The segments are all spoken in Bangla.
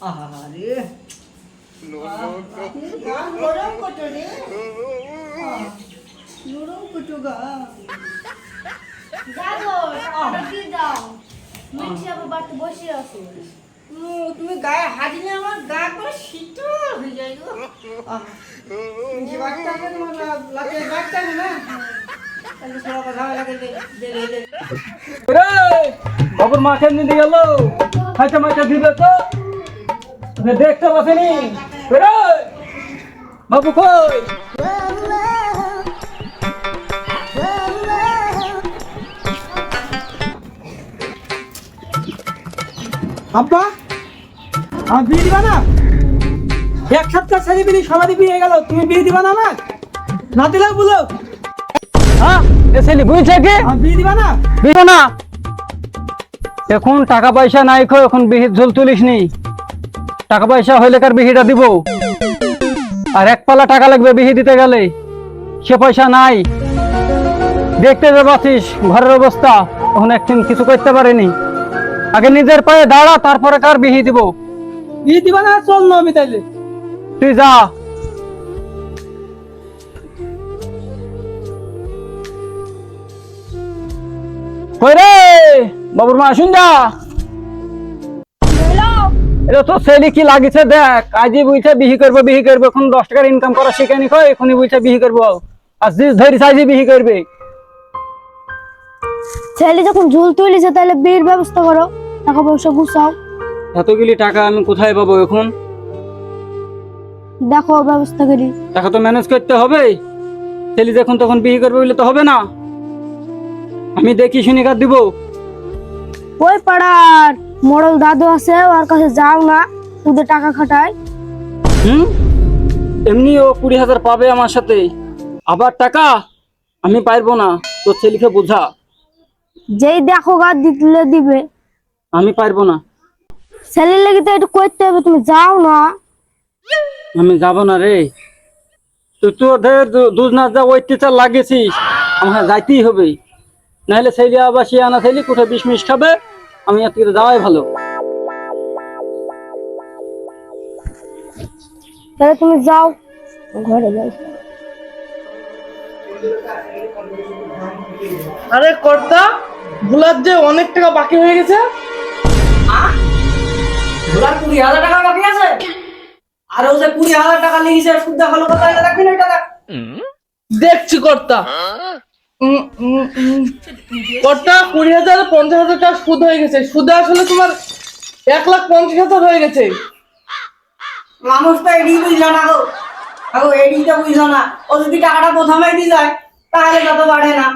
আহারে। কত রে। কত গা। আছে। তুমি গায়ে হাত দিলে আমার গা করে শীতল হয়ে যায় গো। যে বাচ্চাকে তোমার লাগে বাচ্চাকে না? তাহলে সব কথা লাগে দে দে দে দে। রে বাবুর মাকে নিতে গেল খাইতে মাইতে দিবে তো? ওকে দেখতে রে বাবু কই? আব্বা আমি বিয়ে দিবা না? এক সপ্তাহ ছেড়ে বিয়ে সমাধি বিয়ে গেল তুমি বিয়ে দিবা না না না দিলেও বলো। হ্যাঁ এ ছেলে বুঝছে কি? বিয়ে দিবা না? না। এখন টাকা পয়সা নাই খো এখন বিহিত ঝুল তুলিস নি টাকা পয়সা হইলে কার বিহিটা দিব? আর এক পালা টাকা লাগবে বিহি দিতে গেলে। সে পয়সা নাই। দেখতে যে পাচ্ছিস ঘরের অবস্থা এখন একদিন কিছু করতে পারিনি। আগে নিজের পায়ে দাঁড়া তারপরে কার বিহি দিব? বিয়ে দিবা না চল না আমি তাইলে। তুই যা। কই রে? বাবুর মা শুন যা। এটা তো ছেলে কি লাগিছে দেখ? আজই বুঝছে বিহি করব বিহি করব। এখন দশ টাকার ইনকাম করা শিখে নি এখনই বুঝছে বিহি করব। আর জিস ধরিস আজই বিহি করবে। ছেলে যখন ঝুল তুলিছে তাহলে বিয়ের ব্যবস্থা করো। টাকা পয়সা গুছাও। এতগুলি টাকা আমি কোথায় পাবো এখন? দেখো ব্যবস্থা করি। টাকা তো ম্যানেজ করতে হবে। ছেলে যখন তখন বিহি করবে বলে তো হবে না। আমি দেখি শুনি কার দিব। ওই পাড়ার। মোড়ল দাদু আছে ওর কাছে যাও না সুদে টাকা খাটায়। হুম? এমনি ও কুড়ি হাজার পাবে আমার সাথে। আবার টাকা? আমি পারব না তোর ছেলেকে বোঝা। যেই দেখো গা দিলে দিবে। আমি পারব না। ছেলের লেগে তো একটু করতে হবে তুমি যাও না। আমি যাব না রে। তুই তো ওদের দু- দুধ না যা অত্যাচার লাগিয়েছিস আমার যাইতেই হবে। নাহলে ছেলে আবার সে আনা ছেলে কোথায় বিষ মিশ খাবে? আমি আজকে যাওয়াই ভালো। তাহলে তুমি যাও ঘরে যাও। আরে কর্তা ভুলার যে অনেক টাকা বাকি হয়ে গেছে। ভোলার কুড়ি হাজার টাকা বাকি আছে? আর ও যে কুড়ি হাজার টাকা লিখেছে সুদ্ধ হলো কথা এটা রাখবি না এটা দেখছি কর্তা। কর্তা কুড়ি হাজার পঞ্চাশ হাজার টাকা সুদ হয়ে গেছে। সুদে আসলে তোমার এক লাখ পঞ্চাশ হাজার হয়ে গেছে। মানুষ তো এডি বুঝলো না গো। আগো এডিটা বুঝলো না। ও যদি টাকাটা প্রথমে দিয়ে যায় তাহলে তত বাড়ে না?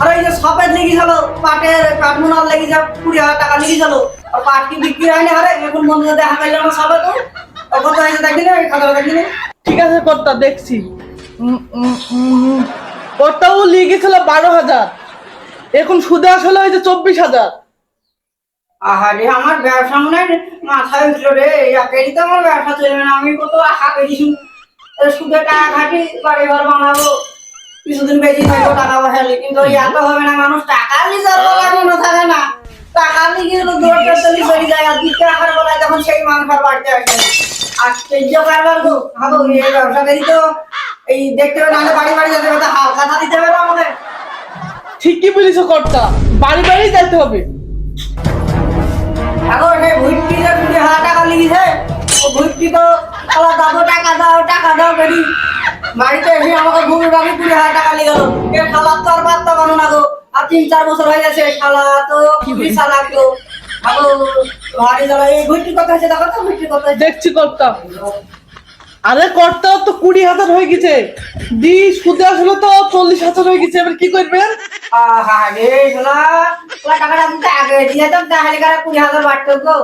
আর ওই যে সপের লেগে গেল পাটের কাঠমোনার লেগে যা কুড়ি হাজার টাকা লেগে গেল। আর পাট কি বিক্রি হয় না? আরে এখন বন্ধু দেখা পেল না সবে তো। কত হয়েছে দেখবি না? খাতা দেখবি ঠিক আছে কর্তা দেখছি। উম, উম, উম, উম। কর্তা ও লিয়ে গেছিল বারো হাজার। এখন সুদে আসলে হয়েছে চব্বিশ হাজার। আহারে আমার ব্যবসা মনে মাথায় উঠল রে একেরই তো আমার ব্যবসা চলবে না, আমি কত আশা করেছি সুদে টাকা খাটি বাড়ি ঘর বানাবো। কিছুদিন বেশি থাকব, টাকা পয়সা কিন্তু এত হবে না মানুষ, টাকা লিজার বলার মনে থাকে না। টাকা লিখে দৌড় করতে চলে যায়, আর দিতে আসার বলায় তখন সেই মানুষ আর বাড়িতে আসে আর তেজ্য কারবার গো হাবো এই ব্যবসাকারী তো এই দেখতে হবে নাহলে বাড়ি বাড়ি যেতে হবে তো হাল কথা দিতে হবে না আমাদের। ঠিকই বলিস কর্তা বাড়ি বাড়ি যাইতে হবে। এখন সেই ভুট্টি যে কুড়ি হাজার টাকা লিখেছে ও ভুট্টি তো আলা দাদু টাকা দাও টাকা দাও বেরি বাড়িতে এসে আমাকে ঘুরে আমি কুড়ি হাজার টাকা লিখে গেল। এ শালা তো আর বাচ্চা বানো না গো আর তিন চার বছর হয়ে গেছে শালা তো বিশা লাগল আগো ভারী জ্বালা এই ভুট্টি কত হয়েছে দেখো তো কত হয়েছে। দেখছি কর্তা। আরে কর্তা তো কুড়ি হাজার হয়ে গেছে। দি সুদে আসলে তো চল্লিশ হাজার হয়ে গেছে এবার কি করবেন? টাকাটা আগে দিয়ে তাহলে কুড়ি হাজার বাড়তো গো।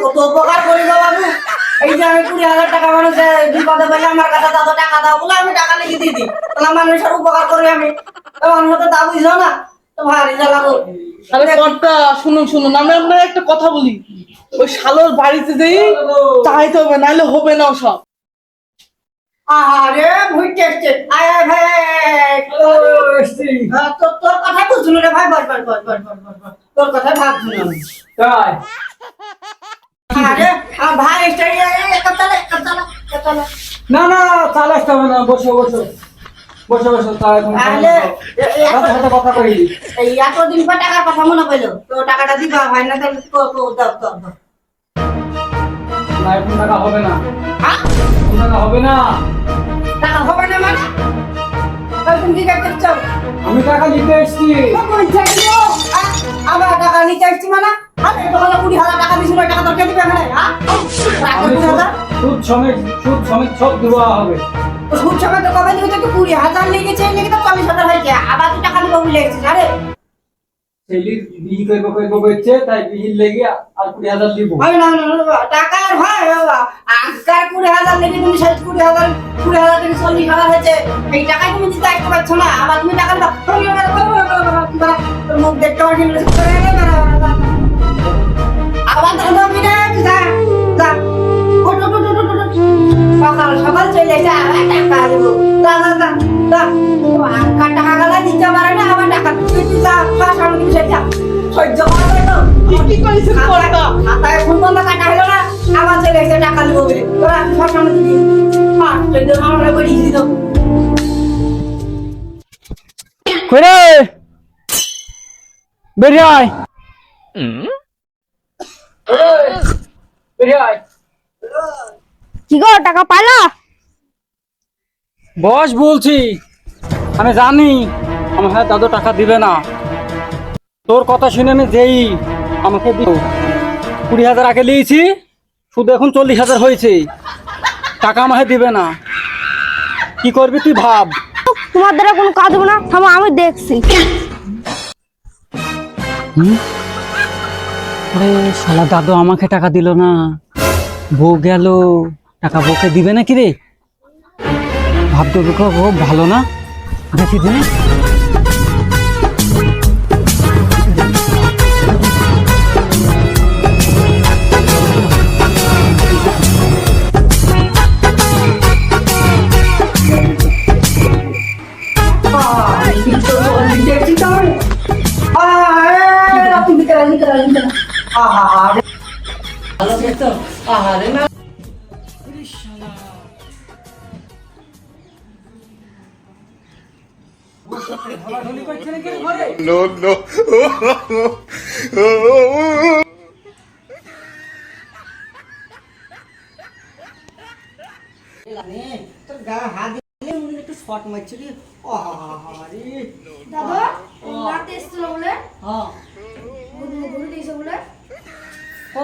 কত উপকার করি বাবু। এই যে আমি কুড়ি হাজার টাকা মানুষে বিপদে পেলে আমার কাছে দাদা টাকা দাও বলে আমি টাকা লিখে দিয়ে দিই। তাহলে মানুষের উপকার করি আমি। তো মানুষ তো তা বুঝলো না। আরে কর্তা শুনুন শুনুন আমি আপনার একটা কথা বলি ওই শালোর বাড়িতে যেই চাইতে হবে নাহলে হবে না সব আরে ভুইতে আয় আয় ভাই। হ্যাঁ, তোর রে ভাই বস। তোর আমি তাই আরে ভাই না না হবে না বসো বসো বসো বসো তা এখন তাহলে এ- এ- কথা কথা কই এই এতদিন পর টাকার কথা মনে পেল তো টাকাটা দিবা হয় না তাহলে তো তো দাও দাও দাও। না এখন টাকা হবে না। হ্যাঁ? টাকা হবে না। টাকা হবে না মানে? তুমি কি করতে চাও আমি টাকা নিতে এসেছি। থেকে আবার টাকা নিতে আসছি মানে? আরে তো হলো কুড়ি হাজার টাকা দিছিল টাকা তোর কে দিবে এখানে। হ্যাঁ? টাকা আমি কুড়ি হাজার। সুদ সমেত সুদ সমেত সব দেওয়া হবে। সুদ সময় তো কবে দিবে তো কুড়ি হাজার লেগেছে লেগে তো চল্লিশ হাজার হয়েছে আবার তুই টাকা দিবো লেগেছিস আরে ছেলির বিহি করব করব করছে তাই বিহির লেগে আর কুড়ি হাজার দিব হয় না না, না, টাকা আর হয় বাবা আগকার কুড়ি হাজার লেগে তুমি শেষ কুড়ি হাজার কুড়ি হাজার থেকে চল্লিশ হাজার হয়েছে এই টাকায় তুমি দিতে আসতে পারছ না আবার তুমি টাকা তোর মুখ দেখতে পাচ্ছি এসে আবার টাকা দেবো। যা আগকার টাকা গেলে দিতে পারে না আবার টাকা তুই তুই যা খাস আমি কিছু যা। সহ্য করবে তো। কি কি করেছিস কর্তা খাতায় ফোন বন্ধ কাটা হলো না। আবার চলে এসে টাকা দিব বলে। তোরা শ্মশানে দিবি। পাঁচ চোদ্দ মামলা করে দিত। করে বেরিয়ে আয়। বেরিয়ে আয়। কি গো টাকা পাইলা? বস বলছি আমি জানি আমার হাতে দাদু টাকা দিবে না। তোর কথা শুনে আমি যেই আমাকে দিও কুড়ি হাজার আগে নিয়েছি শুধু এখন চল্লিশ হাজার হয়েছে। টাকা আমাকে দিবে না। কি করবি তুই ভাব। তোমার দ্বারা কোনো কাজ হবে না থামো আমি দেখছি? আরে শালা দাদু আমাকে টাকা দিল না। বউ গেল টাকা বউকে দিবে নাকি রে? ভাবতে খুব ভালো না? দেখি দিনে একটু শর্ট মারছিলি আহারে দাদা রাতে বলে হ্যাঁ বলে ও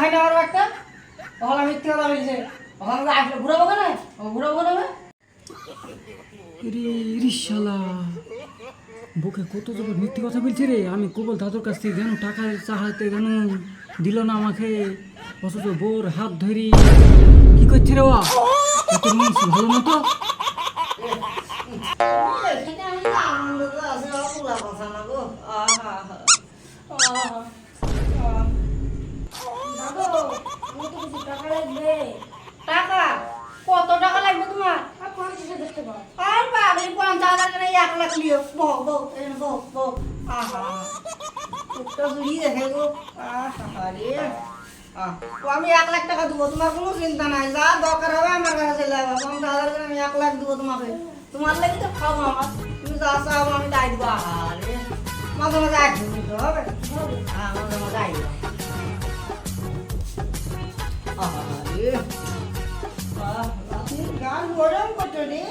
হয় না একটা মিথ্যে কথা বলছে। ওখানে আসলে ঘুরাবো কেন? ঘুরাবো বুকে কত জবর মিথ্যে কথা বলছি রে। আমি কেবল দাদুর কাছ থেকে কেন টাকা চাহাতে কেন দিল না আমাকে, অথচ বোর হাত ধরি। কি করছে রে ওয়া? ভালো না তো? টাকা, কত টাকা লাগবে তোমার? আর পঞ্চাশে আর পঞ্চাশ হাজার টাকা এক লাখ লিও বহ বহ বহ বহ চুরি দেখে গো। আমি এক লাখ টাকা দেবো, তোমার কোনো চিন্তা নাই। যা দরকার হবে আমার কাছে চলে যাবে। হাজার করে আমি এক লাখ দেবো তোমাকে। তোমার লাগি তো খাব আমার। তুমি যা চাও আমি তাই দেবো। আহা মাঝে মাঝে আসবে কিন্তু হ্যাঁ মাঝে মাঝে আসবে গান গরম করছ রে।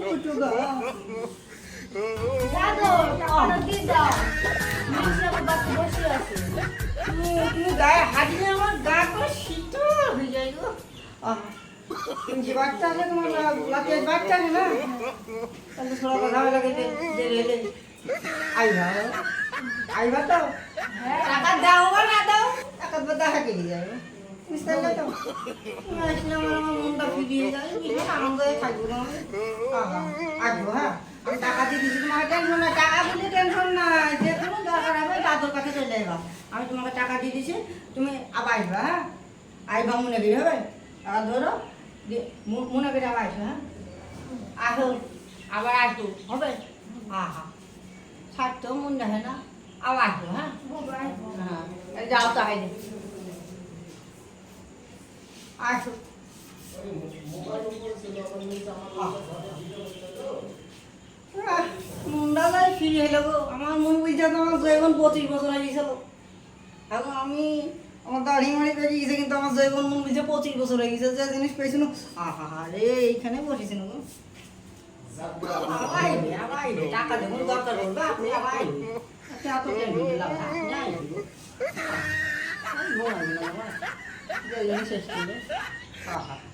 করছ গা। দাদু টাকাটা দিয়ে দাও। মানুষের বসে আছে। তুমি তুমি গায়ে হাত দিয়ে আমার গা করে শীতল হয়ে যায় গো। যে বাচ্চা আছে তোমার লাফিয়ে বাচ্চা আছে না? তাহলে থোড়া কথা লাগে যে রেলে আইবা আইবা তো। টাকা দাও না দাও টাকা তো দেখা কেটে যাবে তো না আসব হ্যাঁ টাকা দিয়ে দিচ্ছি তোমার টেনশন নাই টাকা বলে টেনশন নাই যে দরকার হবে দাদুর কাছে চলে যাবা আমি তোমাকে টাকা দিয়ে দিছি তুমি আবার আসবা হ্যাঁ আইবা মনে করি হবে টাকা ধরো মনে করে আবার আসো হ্যাঁ আসো আবার আসো হবে আহা ছাড়তেও মন দেখে না আবার আসো হ্যাঁ হ্যাঁ যাও তাহলে আসো মুন্ডা আমার মন বুঝছে আমার জৈবন পঁচিশ বছর হয়ে গেছিল এখন আমি দাড়ি মাড়ি গেছে কিন্তু আমার জৈবন মন বুঝছে পঁচিশ বছর হয়ে গেছে। যে জিনিস পেয়েছিল আহা রে এইখানে বসেছিল গো। টাকা যখন দরকার পড়বে আপনি আবার আচ্ছা, এত টেনশন নিলাম না, আপনি আইবে গো। আর ঘুমাবি না বাবা।